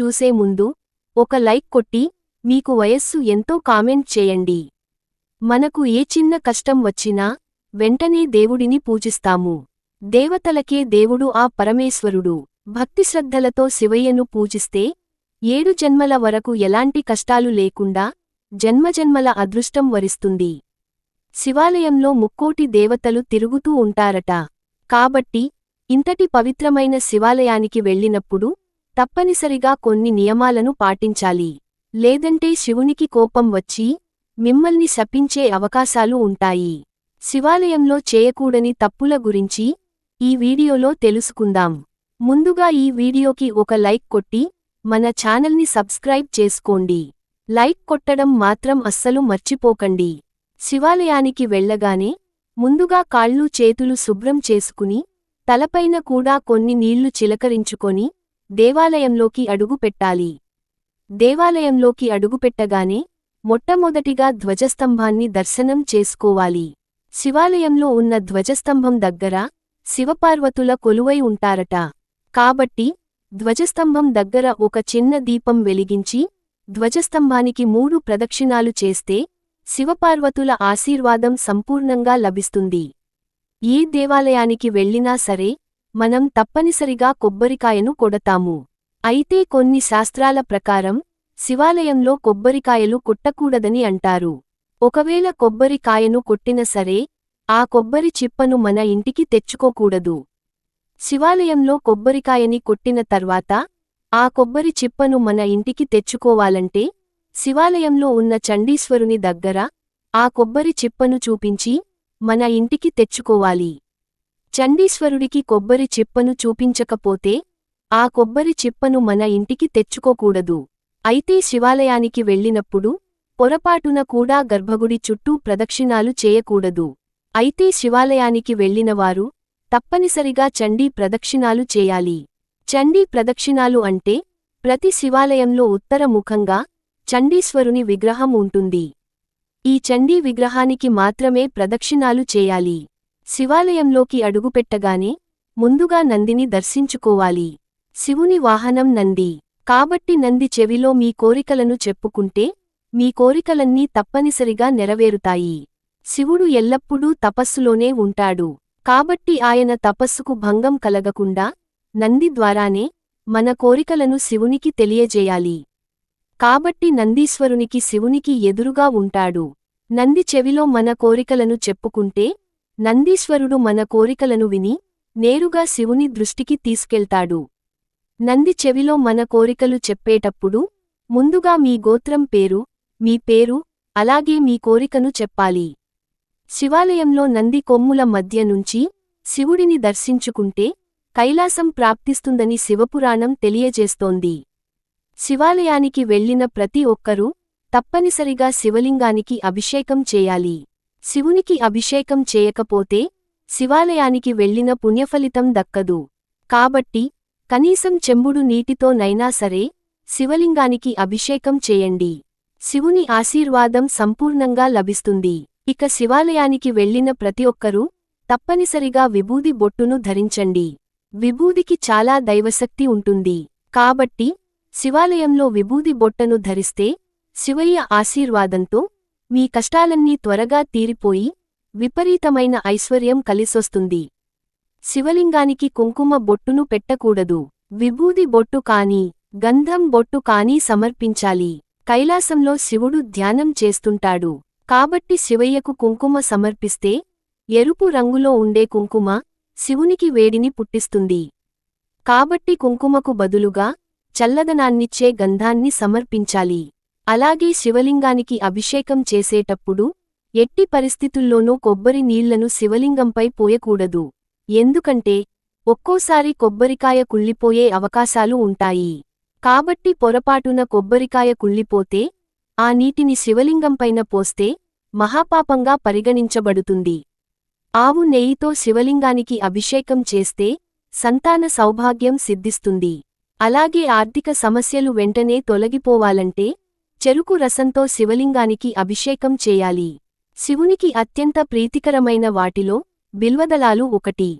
చూసే ముందు ఒక లైక్ కొట్టి మీకు వయస్సు ఎంతో కామెంట్ చేయండి. మనకు ఏ చిన్న కష్టం వచ్చినా వెంటనే దేవుడిని పూజిస్తాము. దేవతలకే దేవుడు ఆ పరమేశ్వరుడు. భక్తిశ్రద్ధలతో శివయ్యను పూజిస్తే ఏడు జన్మల వరకు ఎలాంటి కష్టాలు లేకుండా జన్మజన్మల అదృష్టం వరిస్తుంది. శివాలయంలో ముక్కోటి దేవతలు తిరుగుతూ ఉంటారట. కాబట్టి ఇంతటి పవిత్రమైన శివాలయానికి వెళ్ళినప్పుడు తప్పనిసరిగా కొన్ని నియమాలను పాటించాలి. లేదంటే శివునికి కోపం వచ్చి మిమ్మల్ని శపించే అవకాశాలు ఉంటాయి. శివాలయంలో చేయకూడని తప్పుల గురించి ఈ వీడియోలో తెలుసుకుందాం. ముందుగా ఈ వీడియోకి ఒక లైక్ కొట్టి మన ఛానల్ని సబ్స్క్రైబ్ చేసుకోండి. లైక్ కొట్టడం మాత్రం అస్సలు మర్చిపోకండి. శివాలయానికి వెళ్ళగానే ముందుగా కాళ్ళు చేతులు శుభ్రం చేసుకుని తలపైన కూడా కొన్ని నీళ్ళు చిలకరించుకొని దేవాలయంలోకి అడుగుపెట్టాలి. దేవాలయంలోకి అడుగుపెట్టగానే మొట్టమొదటిగా ధ్వజస్తంభాన్ని దర్శనం చేసుకోవాలి. శివాలయంలో ఉన్న ధ్వజస్తంభం దగ్గర శివపార్వతుల కొలువై ఉంటారట. కాబట్టి ధ్వజస్తంభం దగ్గర ఒక చిన్న దీపం వెలిగించి ధ్వజస్తంభానికి మూడు ప్రదక్షిణాలు చేస్తే శివపార్వతుల ఆశీర్వాదం సంపూర్ణంగా లభిస్తుంది. ఏ దేవాలయానికి వెళ్ళినా సరే మనం తప్పనిసరిగా కొబ్బరికాయను కొడతాము. అయితే కొన్ని శాస్త్రాల ప్రకారం శివాలయంలో కొబ్బరికాయలు కొట్టకూడదని అంటారు. ఒకవేళ కొబ్బరికాయను కొట్టిన సరే ఆ కొబ్బరి చిప్పను మన ఇంటికి తెచ్చుకోకూడదు. శివాలయంలో కొబ్బరికాయని కొట్టిన తర్వాత ఆ కొబ్బరి చిప్పను మన ఇంటికి తెచ్చుకోవాలంటే శివాలయంలో ఉన్న చండీశ్వరుని దగ్గర ఆ కొబ్బరి చిప్పను చూపించి మన ఇంటికి తెచ్చుకోవాలి. చండీశ్వరుడికి కొబ్బరి చిప్పను చూపించకపోతే ఆ కొబ్బరి చిప్పను మన ఇంటికి తెచ్చుకోకూడదు. అయితే శివాలయానికి వెళ్ళినప్పుడు పొరపాటున కూడా గర్భగుడి చుట్టూ ప్రదక్షిణాలు చేయకూడదు. అయితే శివాలయానికి వెళ్ళినవారు తప్పనిసరిగా చండీ ప్రదక్షిణాలు చేయాలి. చండీ ప్రదక్షిణాలు అంటే ప్రతి శివాలయంలో ఉత్తరముఖంగా చండీశ్వరుని విగ్రహం ఉంటుంది. ఈ చండీ విగ్రహానికి మాత్రమే ప్రదక్షిణాలు చేయాలి. శివాలయంలోకి అడుగుపెట్టగానే ముందుగా నందిని దర్శించుకోవాలి. శివుని వాహనం నంది. కాబట్టి నంది చెవిలో మీ కోరికలను చెప్పుకుంటే మీ కోరికలన్నీ తప్పనిసరిగా నెరవేరుతాయి. శివుడు ఎల్లప్పుడూ తపస్సులోనే ఉంటాడు. కాబట్టి ఆయన తపస్సుకు భంగం కలగకుండా నంది ద్వారానే మన కోరికలను శివునికి తెలియజేయాలి. కాబట్టి నందీశ్వరునికి శివునికి ఎదురుగా ఉంటాడు. నంది చెవిలో మన కోరికలను చెప్పుకుంటే నందీశ్వరుడు మన కోరికలను విని నేరుగా శివుని దృష్టికి తీసుకెళ్తాడు. నంది చెవిలో మన కోరికలు చెప్పేటప్పుడు ముందుగా మీ గోత్రం పేరు మీ పేరు అలాగే మీ కోరికను చెప్పాలి. శివాలయంలో నంది కొమ్ముల మధ్య నుంచి శివుడిని దర్శించుకుంటే కైలాసం ప్రాప్తిస్తుందని శివపురాణం తెలియజేస్తోంది. శివాలయానికి వెళ్ళిన ప్రతి ఒక్కరూ తప్పనిసరిగా శివలింగానికి అభిషేకం చేయాలి. శివునికి అభిషేకం చేయకపోతే శివాలయానికి వెళ్ళిన పుణ్యఫలితం దక్కదు. కాబట్టి కనీసం చెంబుడు నీటితో నైనా సరే శివలింగానికి అభిషేకం చేయండి. శివుని ఆశీర్వాదం సంపూర్ణంగా లభిస్తుంది. ఇక శివాలయానికి వెళ్ళిన ప్రతి ఒక్కరూ తప్పనిసరిగా విభూది బొట్టును ధరించండి. విభూదికి చాలా దైవశక్తి ఉంటుంది. కాబట్టి శివాలయంలో విభూది బొట్టను ధరిస్తే శివయ్య ఆశీర్వాదంతో మీ కష్టాలన్నీ త్వరగా తీరిపోయి విపరీతమైన ఐశ్వర్యం కలిసొస్తుంది. శివలింగానికి కుంకుమ బొట్టును పెట్టకూడదు. విభూది బొట్టు కాని గంధం బొట్టు కాని సమర్పించాలి. కైలాసంలో శివుడు ధ్యానం చేస్తుంటాడు. కాబట్టి శివయ్యకు కుంకుమ సమర్పిస్తే ఎరుపు రంగులో ఉండే కుంకుమ శివునికి వేడిని పుట్టిస్తుంది. కాబట్టి కుంకుమకు బదులుగా చల్లదనాన్నిచ్చే గంధాన్ని సమర్పించాలి. అలాగే శివలింగానికి అభిషేకం చేసేటప్పుడు ఎట్టి పరిస్థితుల్లోనూ కొబ్బరి నీళ్ళను శివలింగంపై పోయకూడదు. ఎందుకంటే ఒక్కోసారి కొబ్బరికాయ కుళ్ళిపోయే అవకాశాలు ఉంటాయి. కాబట్టి పొరపాటున కొబ్బరికాయ కుళ్ళిపోతే ఆ నీటిని శివలింగంపైన పోస్తే మహాపాపంగా పరిగణించబడుతుంది. ఆవు నెయ్యితో శివలింగానికి అభిషేకం చేస్తే సంతాన సౌభాగ్యం సిద్ధిస్తుంది. అలాగే ఆర్థిక సమస్యలు వెంటనే తొలగిపోవాలంటే చెరుకు రసంతో శివలింగానికి అభిషేకం చేయాలి. శివునికి అత్యంత ప్రీతికరమైన వాటిలో బిల్వదలాలు ఒకటి.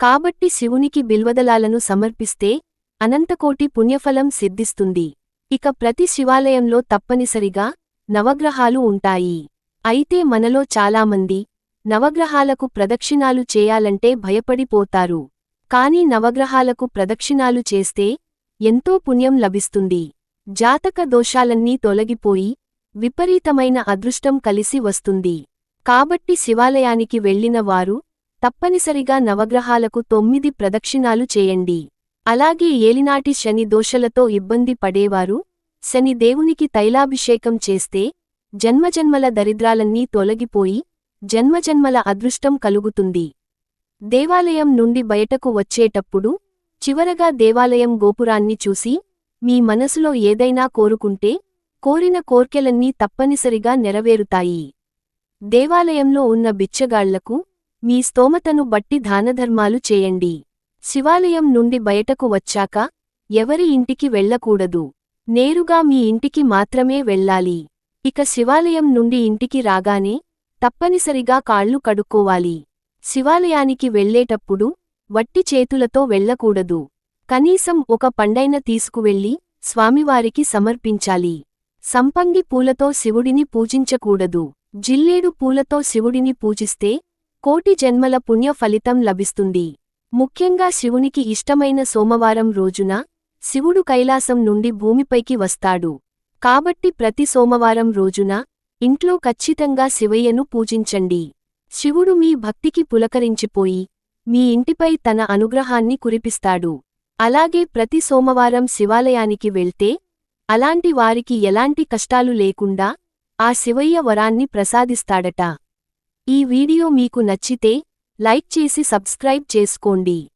కాబట్టి శివునికి బిల్వదలాలను సమర్పిస్తే అనంతకోటి పుణ్యఫలం సిద్ధిస్తుంది. ఇక ప్రతి శివాలయంలో తప్పనిసరిగా నవగ్రహాలు ఉంటాయి. అయితే మనలో చాలామంది నవగ్రహాలకు ప్రదక్షిణాలు చేయాలంటే భయపడిపోతారు. కాని నవగ్రహాలకు ప్రదక్షిణాలు చేస్తే ఎంతో పుణ్యం లభిస్తుంది. జాతక దోషాలన్నీ తొలగిపోయి విపరీతమైన అదృష్టం కలిసి వస్తుంది. కాబట్టి శివాలయానికి వెళ్ళిన వారు తప్పనిసరిగా నవగ్రహాలకు తొమ్మిది ప్రదక్షిణాలు చేయండి. అలాగే ఏలినాటి శని దోషలతో ఇబ్బంది పడేవారు శని దేవునికి తైలాభిషేకం చేస్తే జన్మజన్మల దరిద్రాలన్నీ తొలగిపోయి జన్మజన్మల అదృష్టం కలుగుతుంది. దేవాలయం నుండి బయటకు వచ్చేటప్పుడు చివరగా దేవాలయం గోపురాన్ని చూసి మీ మనసులో ఏదైనా కోరుకుంటే కోరిన కోర్కెలన్నీ తప్పనిసరిగా నెరవేరుతాయి. దేవాలయంలో ఉన్న బిచ్చగాళ్ళకు మీ స్తోమతను బట్టి దానధర్మాలు చేయండి. శివాలయం నుండి బయటకు వచ్చాక ఎవరి ఇంటికి వెళ్ళకూడదు. నేరుగా మీ ఇంటికి మాత్రమే వెళ్ళాలి. ఇక శివాలయం నుండి ఇంటికి రాగానే తప్పనిసరిగా కాళ్ళు కడుక్కోవాలి. శివాలయానికి వెళ్ళేటప్పుడు వట్టి చేతులతో వెళ్ళకూడదు. కనీసం ఒక పండైన తీసుకువెళ్ళి స్వామివారికి సమర్పించాలి. సంపంగి పూలతో శివుడిని పూజించకూడదు. జిల్లేడు పూలతో శివుడిని పూజిస్తే కోటి జన్మల పుణ్య ఫలితం లభిస్తుంది. ముఖ్యంగా శివునికి ఇష్టమైన సోమవారం రోజున శివుడు కైలాసం నుండి భూమిపైకి వస్తాడు. కాబట్టి ప్రతి సోమవారం రోజున ఇంట్లో ఖచ్చితంగా శివయ్యను పూజించండి. శివుడు మీ భక్తికి పులకరించిపోయి మీ ఇంటిపై తన అనుగ్రహాన్ని కురిపిస్తాడు. అలాగే ప్రతి సోమవారం శివాలయానికి వెళ్తే అలాంటి వారికి ఎలాంటి కష్టాలు లేకుండా ఆ శివయ్య వరాన్ని ప్రసాదిస్తాడట. ఈ వీడియో మీకు నచ్చితే లైక్ చేసి సబ్స్క్రైబ్ చేసుకోండి.